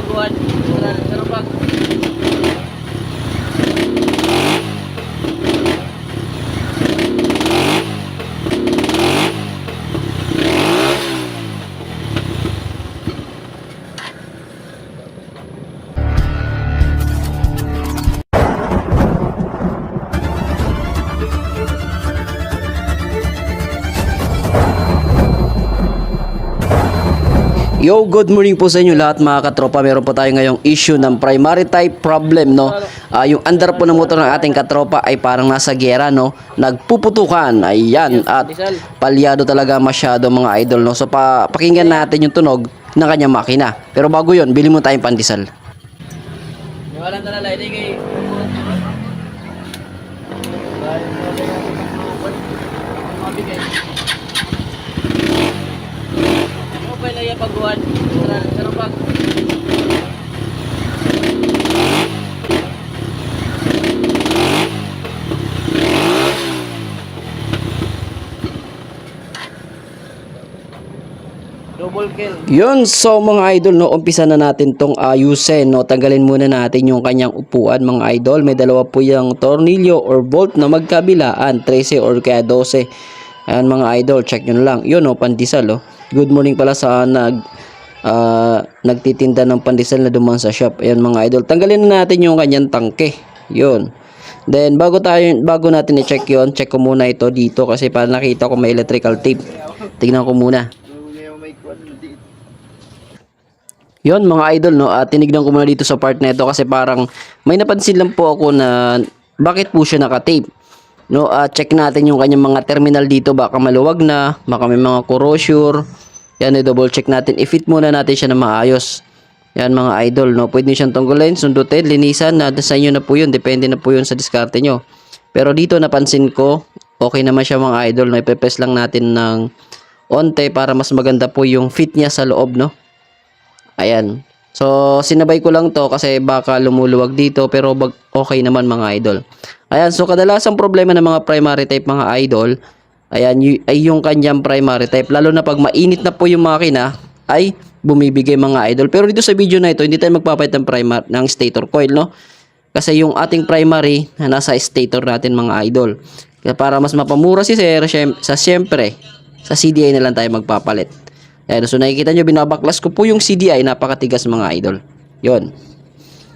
pag-uwan Yo, good morning po sa inyo lahat mga katropa. Meron po tayo ngayong issue ng primary type problem, no? Ah, yung under po ng motor ng ating katropa ay parang nasa gera, no? Nagpuputukan. Ayan. At palyado talaga masyado mga idol, no? So, pa pakinggan natin yung tunog ng kanyang makina. Pero bago yon bili mo tayong pandesal. Iwanan ta na lang, hindi kay... Ano pa na yung baguhan? Pero pag. Yun, so mga idol, no, umpisa na natin tong ayusin, no. Tanggalin muna natin yung kanyang upuan, mga idol. May dalawa po yung tornilyo or bolt na magkabilaan, 13 or kaya 12. Ayan mga idol, check nyo lang. Yun, no, pandesal, oh. Good morning pala sa nag ah, nagtitinda ng pandesal na dumaan sa shop. Ayan mga idol, tanggalin na natin yung kanyang tangke. Yun. Then bago tayo bago natin i-check 'yon, check ko muna ito dito kasi para nakita ko may electrical tape. Tingnan ko muna. Yon mga idol no, at tinignan ko muna dito sa part na ito kasi parang may napansin lang po ako na bakit po siya naka-tape. No, at check natin yung kanyang mga terminal dito baka maluwag na, baka may mga corrosion. Yan, i-double check natin. I-fit muna natin siya na maayos. Yan mga idol, no. Pwede siyang tungkulin, sundutin, linisan, na sa inyo na po 'yun, depende na po 'yun sa diskarte nyo. Pero dito napansin ko, okay naman siya mga idol, no. Ipepes lang natin ng onte para mas maganda po yung fit niya sa loob, no. Ayan. So, sinabay ko lang to kasi baka lumuluwag dito pero okay naman mga idol. Ayan, so kadalasang problema ng mga primary type mga idol, ayan, ay yung kanyang primary type. Lalo na pag mainit na po yung makina, ay bumibigay mga idol. Pero dito sa video na ito, hindi tayo magpapalit ng primary ng stator coil, no? Kasi yung ating primary na nasa stator natin mga idol. Para mas mapamura si sir, sa siyempre, sa CDI na lang tayo magpapalit. Ayan, so nakikita nyo, binabaklas ko po yung CDI, napakatigas mga idol. Yon.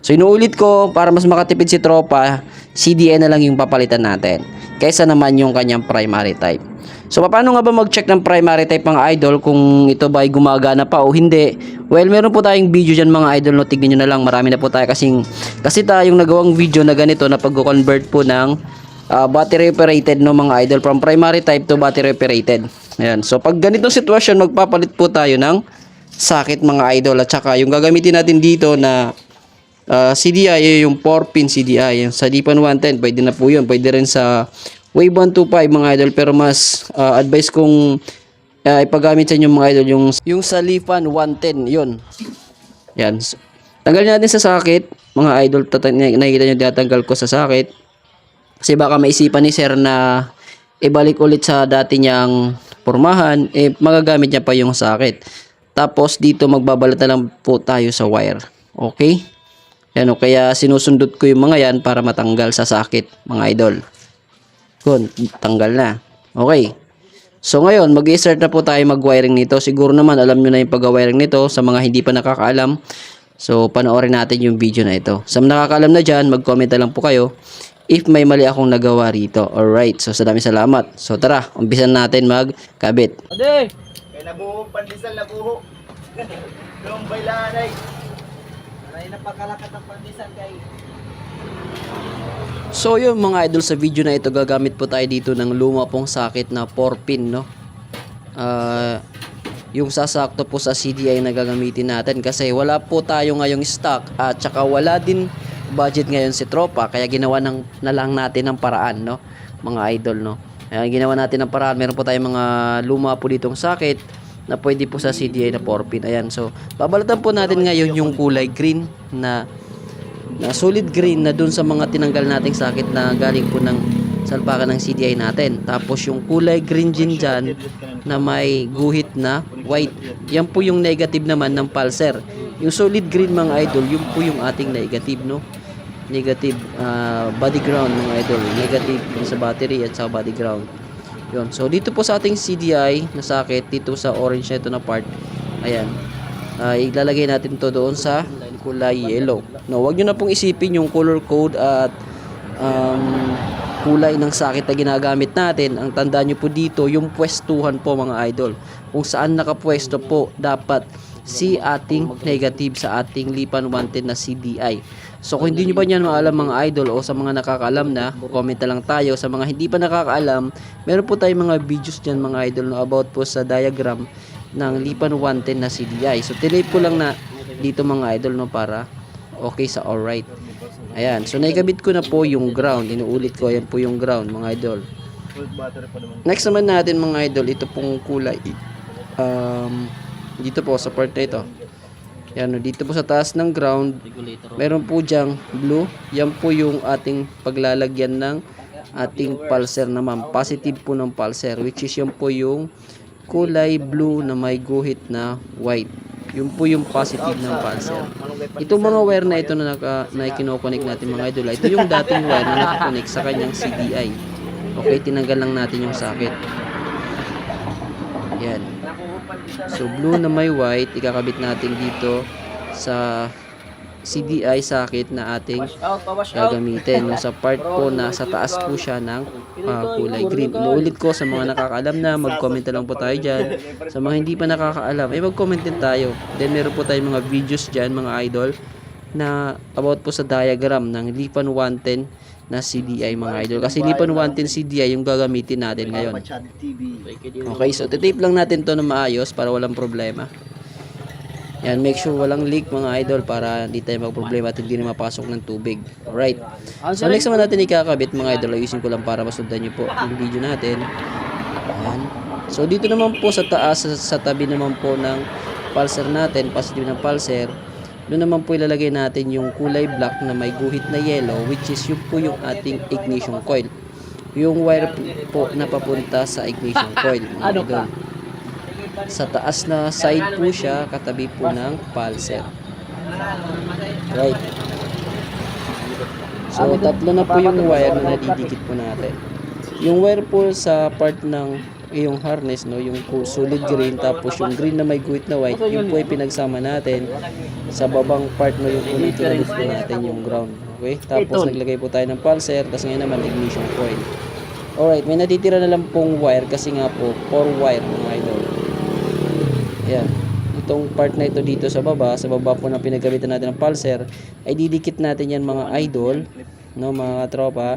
So inuulit ko, para mas makatipid si tropa, CDI na lang yung papalitan natin. Kaysa naman yung kanyang primary type. So paano nga ba mag-check ng primary type mga idol kung ito ba ay gumagana pa o hindi? Well, meron po tayong video dyan mga idol, no? tignan nyo na lang, marami na po tayo kasing, kasi tayong nagawang video na ganito na pag-convert po ng ah, battery operated no mga idol from primary type to battery operated. Ayan. So pag ganitong sitwasyon magpapalit po tayo ng sakit mga idol at saka yung gagamitin natin dito na ah, CDI yung 4 pin CDI. Yung sa Dipan 110 pwede na po yun. Pwede rin sa Wave 125 mga idol pero mas ah, advice kong ah, ipagamit sa inyo mga idol yung yung sa Lipan 110 yun. Yan. So, tanggalin natin sa sakit mga idol. Nakikita nyo tinatanggal ko sa sakit. Kasi baka maisipan ni sir na ibalik ulit sa dati niyang pormahan, eh magagamit niya pa yung sakit. Tapos dito magbabalat na lang po tayo sa wire. Okay? Yan o, kaya sinusundot ko yung mga yan para matanggal sa sakit, mga idol. Kun, tanggal na. Okay. So ngayon, mag-start na po tayo mag-wiring nito. Siguro naman alam nyo na yung pag-wiring nito sa mga hindi pa nakakaalam. So panoorin natin yung video na ito. Sa mga nakakaalam na dyan, mag-comment na lang po kayo if may mali akong nagawa rito. Alright, so sa dami salamat. So tara, umpisan natin magkabit. Ade! Kaya nabuho, pandesal nabuho. Lumbay lanay. Aray na pagkalakat ng pandisan kay... So yun mga idol sa video na ito gagamit po tayo dito ng luma pong sakit na 4 pin no. Ah, yung sasakto po sa CDI na gagamitin natin kasi wala po tayo ngayong stock at saka wala din budget ngayon si tropa kaya ginawa ng na lang natin ng paraan no mga idol no. Kaya ginawa natin ng paraan meron po tayong mga luma po ditong sakit na pwede po sa CDI na 4 pin. Ayan so babalatan po natin ngayon yung kulay green na na solid green na dun sa mga tinanggal nating sakit na galing po ng salpakan ng CDI natin. Tapos yung kulay green din dyan na may guhit na white. Yan po yung negative naman ng pulser. Yung solid green mga idol, yun po yung ating negative, no? Negative ah, body ground mga idol. Negative sa battery at sa body ground. Yun. So dito po sa ating CDI na socket dito sa orange na ito na part. Ayan. Ah, ilalagay natin to doon sa kulay yellow. No, wag niyo na pong isipin yung color code at um, kulay ng sakit na ginagamit natin. Ang tandaan nyo po dito, yung pwestuhan po mga idol. Kung saan nakapwesto po dapat si ating negative sa ating lipan wanted na CDI. So kung hindi nyo ba yan maalam mga idol o sa mga nakakaalam na, comment na lang tayo. Sa mga hindi pa nakakaalam, meron po tayong mga videos dyan mga idol no, about po sa diagram ng lipan 110 na CDI. So tinake ko lang na dito mga idol no para okay sa alright. Ayan. So naikabit ko na po yung ground. Inuulit ko yan po yung ground mga idol. Pa. Next naman natin mga idol, ito pong kulay. Um, dito po sa part na ito. Yan, no, dito po sa taas ng ground, meron po diyang blue. Yan po yung ating paglalagyan ng ating pulser naman. Positive po ng pulser, which is yan po yung kulay blue na may guhit na white. Yun po yung positive ng pulser. Itong mga wire na ito na, naka, na kinoconnect natin mga idol, ito yung dating wire na nakakonect sa kanyang CDI. Okay, tinanggal lang natin yung socket. Yan. So blue na may white, ikakabit natin dito sa CDI socket na ating gagamitin. No, sa part po na sa taas po siya ng ah, kulay green. Inuulit ko sa mga nakakaalam na, mag-comment na lang po tayo dyan. Sa mga hindi pa nakakaalam, eh mag-comment din tayo. Then meron po tayong mga videos dyan, mga idol, na about po sa diagram ng Lipan 110 na CDI mga idol. Kasi Lipan 110 CDI yung gagamitin natin ngayon. Okay, so titape lang natin to na maayos para walang problema. Yan, make sure walang leak mga idol para hindi tayo magproblema at hindi na mapasok ng tubig. Alright. So next naman natin ikakabit mga idol. Ayusin ko lang para masundan nyo po yung video natin. Ayan. So dito naman po sa taas, sa, sa tabi naman po ng pulser natin, positive ng pulser, doon naman po ilalagay natin yung kulay black na may guhit na yellow which is yung po yung ating ignition coil. Yung wire po na papunta sa ignition coil. Mga idol. Sa taas na side po siya, katabi po ng pulser. Right. So, tatlo na po yung wire na nadidikit po natin. Yung wire po sa part ng yung harness, no, yung solid green, tapos yung green na may guhit na white, yung po ay pinagsama natin sa babang part no, yung ulit po natin yung ground. Okay? Tapos naglagay po tayo ng pulser, tapos ngayon naman ignition coil. Alright, may natitira na lang pong wire kasi nga po, 4 wire mga idol. Ayan. Itong part na ito dito sa baba, sa baba po na pinagamitan natin ng pulser, ay didikit natin yan mga idol, no, mga tropa,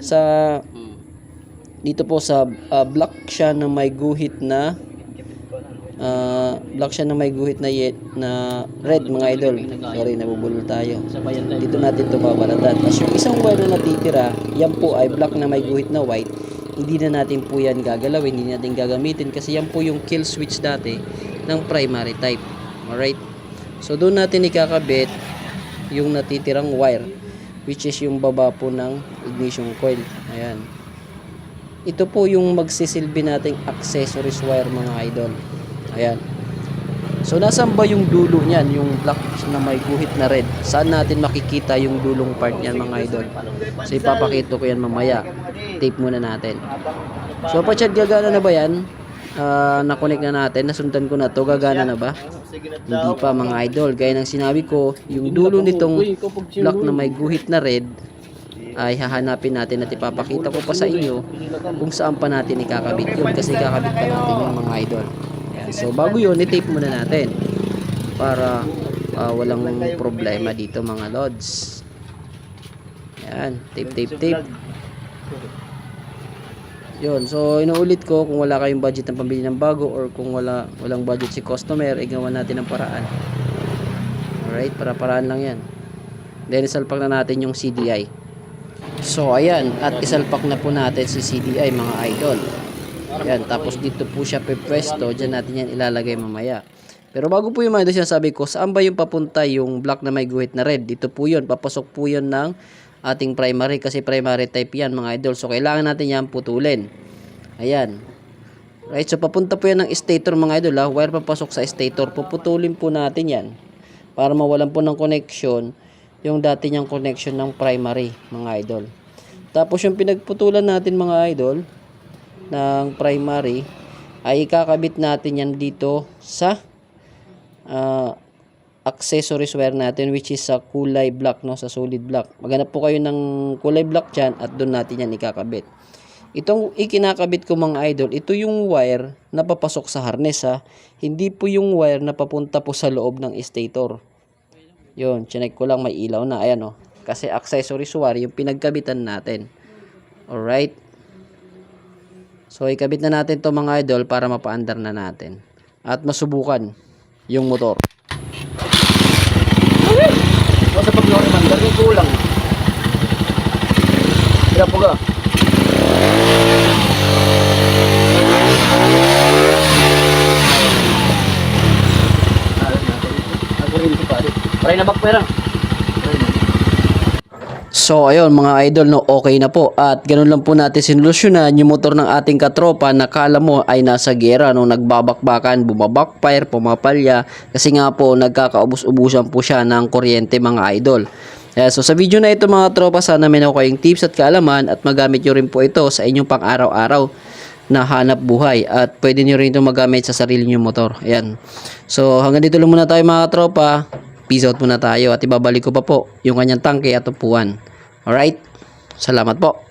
sa dito po sa ah, block siya na may guhit na ah, block siya na may guhit na yet na red mga idol. Sorry, nabubulol tayo. Dito natin ito babalatan. Tapos yung isang wire na natitira, yan po ay black na may guhit na white. Hindi na natin po yan gagalawin, hindi natin gagamitin kasi yan po yung kill switch dati ng primary type. Alright? So doon natin ikakabit yung natitirang wire which is yung baba po ng ignition coil. Ayan. Ito po yung magsisilbi nating accessories wire mga idol. Ayan. So, nasan ba yung dulo niyan? Yung black na may guhit na red. Saan natin makikita yung dulong part niyan mga idol? So, ipapakita ko yan mamaya. Tape muna natin. So, pachad gagana na ba yan? Ah, na-connect na natin. Nasundan ko na to. Gagana na ba? Hindi pa mga idol. Gaya ng sinabi ko, yung dulo nitong black na may guhit na red ay hahanapin natin at ipapakita ko pa sa inyo kung saan pa natin ikakabit yun kasi ikakabit pa natin yung mga idol. So bago yun, i-tape muna natin para ah, walang problema dito mga lods. Ayan, tape, tape, tape. Yun, so inuulit ko kung wala kayong budget ng pambili ng bago or kung wala walang budget si customer, igawa natin ng paraan. Alright, para paraan lang yan. Then isalpak na natin yung CDI. So ayan, at isalpak na po natin si CDI mga idol. Ayan, tapos dito po siya pepwesto, dyan natin yan ilalagay mamaya. Pero bago po yung mga idol sinasabi ko, saan ba yung papunta yung black na may guhit na red? Dito po yun, papasok po yun ng ating primary kasi primary type yan mga idol. So kailangan natin yan putulin. Ayan. Right, so papunta po yan ng stator mga idol ha. Wire papasok sa stator. Puputulin po natin yan. Para mawalan po ng connection yung dati niyang connection ng primary mga idol. Tapos yung pinagputulan natin mga idol ng primary ay ikakabit natin yan dito sa ah, accessories wire natin which is sa kulay black no sa solid black. Maghanap po kayo ng kulay black diyan at doon natin yan ikakabit. Itong ikinakabit ko mga idol, ito yung wire na papasok sa harness ha. Hindi po yung wire na papunta po sa loob ng stator. Yun, chinek ko lang may ilaw na. Ayan o. Kasi accessories wire yung pinagkabitan natin. Alright. So, ikabit na natin to mga idol para mapaandar na natin. At masubukan yung motor. O sa paglaro man, dami kulang. Kaya po ka. Ako rin ito Pare na bakpera. So ayun mga idol no okay na po at ganun lang po natin sinulusyonan yung motor ng ating katropa na kala mo ay nasa gera no nagbabakbakan bumabakfire pumapalya kasi nga po nagkakaubos-ubusan po siya ng kuryente mga idol. Yeah, so sa video na ito mga tropa sana may nakuha kayong tips at kaalaman at magamit nyo rin po ito sa inyong pang araw-araw na hanap buhay at pwede nyo rin ito magamit sa sarili nyo motor. Ayan. So hanggang dito lang muna tayo mga tropa. Peace out muna tayo at ibabalik ko pa po yung kanyang tangke at upuan. Alright? Salamat po.